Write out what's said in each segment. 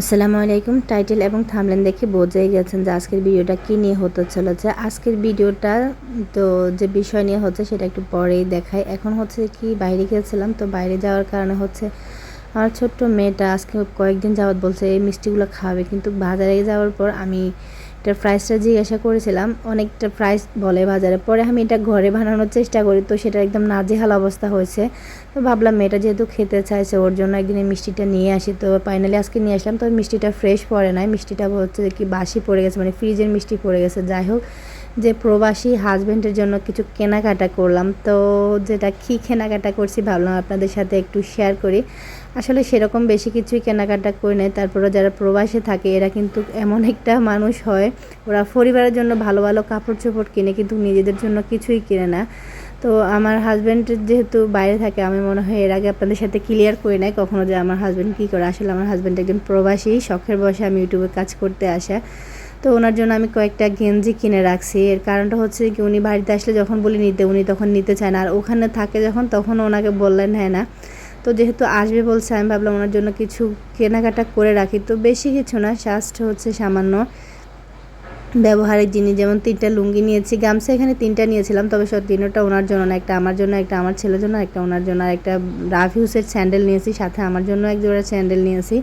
আসসালামু আলাইকুম। টাইটেল এবং থামলেন দেখে বোঝাই গেছেন যে আজকের ভিডিওটা কী নিয়ে হতে চলেছে। আজকের ভিডিওটা তো যে বিষয় নিয়ে হচ্ছে সেটা একটু পরেই দেখাই। এখন হচ্ছে কি, বাইরে গিয়েছিলাম তো বাইরে যাওয়ার কারণে হচ্ছে আমার ছোট্ট মেয়েটা আজকে কয়েকদিন যাওয়াত বলছে, এই মিষ্টিগুলো খাবে। কিন্তু বাজারে যাওয়ার পর আমি এটার প্রাইসটা জিজ্ঞাসা করেছিলাম, অনেকটা প্রাইস বলে বাজারে। পরে আমি এটা ঘরে বানানোর চেষ্টা করি, তো সেটা একদম নাজেহাল অবস্থা হয়েছে। তো ভাবলাম মেয়েটা যেহেতু খেতে চাইছে, ওর জন্য একদিন মিষ্টিটা নিয়ে আসি। তো ফাইনালি আজকে নিয়ে আসলাম তো মিষ্টিটা ফ্রেশ পড়ে নাই। মিষ্টিটা হচ্ছে কি বাসি পড়ে গেছে মানে ফ্রিজের মিষ্টি পড়ে গেছে। যাই হোক যে প্রবাসী হাজব্যান্ডের জন্য কিছু কেনাকাটা করলাম, তো যেটা কী কেনাকাটা করছি ভাবলাম আপনাদের সাথে একটু শেয়ার করি। আসলে সেরকম বেশি কিছুই কেনাকাটা করে নেয় তারপরে যারা প্রবাসে থাকে, এরা কিন্তু এমন একটা মানুষ হয়, ওরা পরিবারের জন্য ভালো ভালো কাপড় চোপড় কিনে কিন্তু নিজেদের জন্য কিছুই কিনে না। তো আমার হাজব্যান্ড যেহেতু বাইরে থাকে, আমি মনে হয় এর আগে আপনাদের সাথে ক্লিয়ার করে নেয় কখনো যে আমার হাজব্যান্ড কী করে। আসলে আমার হাজব্যান্ড একজন প্রবাসী, শখের বসে আমি ইউটিউবে কাজ করতে আসা। তো ওনার জন্য আমি কয়েকটা গেঞ্জি কিনে রাখছি। এর কারণটা হচ্ছে কি, উনি বাড়িতে আসলে যখন বলি নিতে, উনি তখন নিতে চায় না। আর ওখানে থাকে যখন, তখন ওনাকে বললেন হ্যাঁ না। তো যেহেতু আসবে বলছে, আমি ভাবলাম ওনার জন্য কিছু কেনাকাটা করে রাখি। তো বেশি কিছু না জাস্ট হচ্ছে সামান্য ব্যবহারিক জিনিস। যেমন তিনটা লুঙ্গি নিয়েছি, গামছা এখানে তিনটা নিয়েছিলাম। তবে সব তিনটা ওনার জন্য না, একটা আমার জন্য, একটা আমার ছেলের জন্য একটা ওনার জন্য। আর একটা রাফ ইউসের স্যান্ডেল নিয়েছি, সাথে আমার জন্য এক জোড়া স্যান্ডেল নিয়েছি।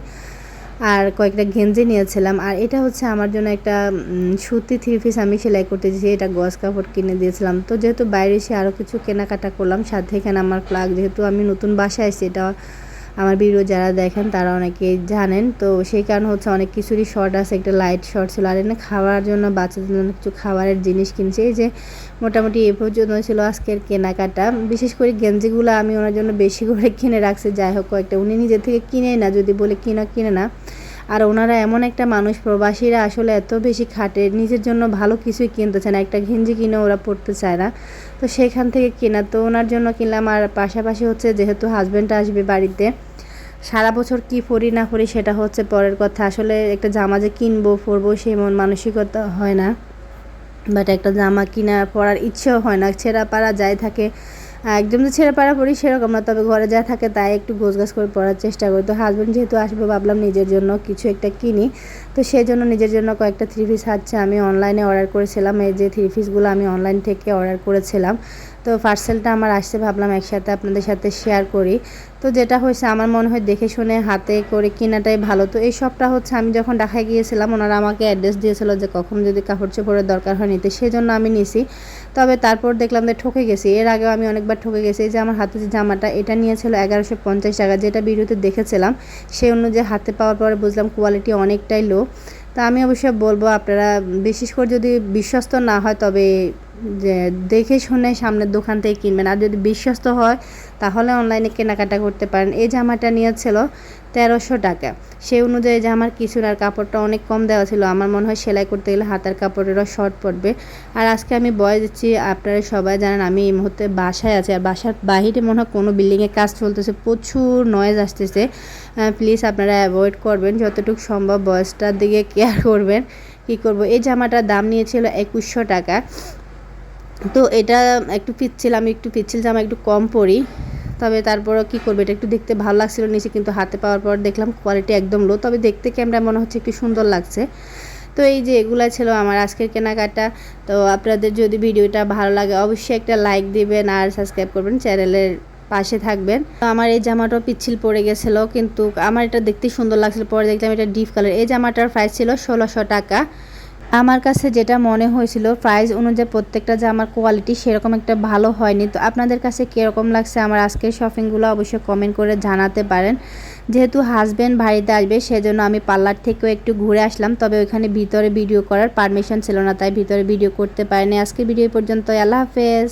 আর কয়েকটা গেঞ্জি নিয়েছিলাম। আর এটা হচ্ছে আমার জন্য একটা সুতি থ্রি পিস আমি সেলাই করতে দিয়েছি এটা গজ কাপড় কিনে দিয়েছিলাম। তো যেহেতু বাইরে এসে আরও কিছু কেনাকাটা করলাম, সাথে এখানে আমার প্লাগ যেহেতু আমি নতুন বাসায় এসেছি, এটা আমার ভিডিও যারা দেখেন তারা অনেকে জানেন। তো সেই কারণে হচ্ছে অনেক কিছুরই শর্ট আছে, একটা লাইট শর্ট ছিল। আর এনে খাওয়ার জন্য, বাচ্চাদের জন্য কিছু খাবারের জিনিস কিনছে। এই যে মোটামুটি এ পর্যন্ত ছিল আজকের কেনাকাটা। বিশেষ করে গেঞ্জিগুলো আমি ওনার জন্য বেশি করে কিনে রাখছি। যাই হোক, কয়েকটা। উনি নিজের থেকে কিনে না, যদি বলে কিনা, কিনে না। আর ওনারা এমন একটা মানুষ, প্রবাসীরা আসলে এত বেশি খাটে, নিজের জন্য ভালো কিছুই কিনতে চায় না, একটা ঘিঞ্জি কিনে ওরা পড়তে চায় না। তো সেখান থেকে কেনা, তো ওনার জন্য কিনলাম, আর পাশাপাশি হচ্ছে যেহেতু হাজব্যান্ড আসবে বাড়িতে, সারা বছর কি পরি না পরি সেটা হচ্ছে পরের কথা। আসলে একটা জামা যে কিনবো, পরবো সেই মন মানসিকতা হয় না। বাট একটা জামা কিনা পরার ইচ্ছেও হয় না, ছেঁড়া পাড়া যাই থাকে একদম তো ছেড়ে পাড়া পড়ি, সেরকম না। তবে ঘরে যা থাকে তাই একটু গোছ গাছ করে পড়ার চেষ্টা করি। তো হাজব্যান্ড যেহেতু আসবে, ভাবলাম নিজের জন্য কিছু একটা কিনি। তো সেই জন্য নিজের জন্য কয়েকটা থ্রি পিস আছে আমি অনলাইনে অর্ডার করেছিলাম। এই যে থ্রি পিসগুলো আমি অনলাইন থেকে অর্ডার করেছিলাম। তো পার্সেলটা আমার আসতে ভাবলাম একসাথে আপনাদের সাথে শেয়ার করি। তো যেটা হয়েছে, আমার মনে হয় দেখে শুনে হাতে করে কেনাটাই ভালো। তো এই সবটা হচ্ছে, আমি যখন ঢাকায় গিয়েছিলাম, ওনারা আমাকে অ্যাড্রেস দিয়েছিল যে কখন যদি কাপড় চোপড়ের দরকার হয় নিতে। সেই জন্য আমি নিছি। তবে তারপর দেখলাম যে ঠকে গেছি। এর আগেও আমি অনেকবার ঠকে গেছি। যে আমার হাতে যে জামাটা, এটা নিয়েছিল এগারোশো পঞ্চাশ টাকা। যেটা ভিডিওতে দেখেছিলাম সেই অনুযায়ী হাতে পাওয়ার পরে বুঝলাম কোয়ালিটি অনেকটাই লো তা আমি অবশ্যই বলব, আপনারা বিশেষ করে যদি বিশ্বস্ত না হয়, তবে দেখে শুনে সামনের দোকান থেকে কিনবেন। আর যদি বিশ্বস্ত হয়, তাহলে অনলাইনে কেনাকাটা করতে পারেন। এই জামাটা নিয়েছিল তেরোশো টাকা। সেই অনুযায়ী জামার কিছুর আর কাপড়টা অনেক কম দেওয়া ছিল। আমার মনে হয় সেলাই করতে গেলে হাতার কাপড়েরও শর্ট পড়বে। আর আজকে আমি বয়ে দিচ্ছি, আপনারা সবাই জানেন আমি এই মুহূর্তে বাসায় আছি। আর বাসার বাহিরে মনে হয় কোনো বিল্ডিংয়ে কাজ চলতেছে, প্রচুর নয়েজ আসতেছে। প্লিজ আপনারা অ্যাভয়েড করবেন। যতটুকু সম্ভব বয়সটার দিকে কেয়ার করবেন। কী করব? এই জামাটার দাম নিয়েছিল একুশশো টাকা। তো এটা একটু পিচ্ছিল, আমি একটু পিচ্ছিল জামা একটু কম পরি। তবে তারপরও কী করবে, এটা একটু দেখতে ভালো লাগছিল নিচে, কিন্তু হাতে পাওয়ার পর দেখলাম কোয়ালিটি একদম লো তবে দেখতে ক্যামেরা মনে হচ্ছে একটু সুন্দর লাগছে। তো এই যে এগুলো ছিল আমার আজকের কেনাকাটা। তো আপনাদের যদি ভিডিওটা ভালো লাগে, অবশ্যই একটা লাইক দিবেন আর সাবস্ক্রাইব করবেন চ্যানেলের পাশে থাকবেন। তো আমার এই জামাটাও পিচ্ছিল পড়ে গেছিল, কিন্তু আমার এটা দেখতে সুন্দর লাগছিল। পরে দেখলাম এটা ডিপ কালার এই জামাটার প্রাইস ছিল ষোলোশো টাকা। আমার কাছে যেটা মনে হয়েছিল প্রাইস অনুযায়ী প্রত্যেকটা জামার কোয়ালিটি সেরকম একটা ভালো হয়নি। তো আপনাদের কাছে কীরকম লাগছে আমার আজকের শপিংগুলো অবশ্যই কমেন্ট করে জানাতে পারেন। যেহেতু হাজব্যান্ড বাড়িতে আসবে, সেজন্য আমি পার্লার থেকেও একটু ঘুরে আসলাম, তবে ওইখানে ভিতরে ভিডিও করার পারমিশন ছিল না, তাই ভিতরে ভিডিও করতে পারিনি। আজকের ভিডিও পর্যন্ত আল্লাহ হাফেজ।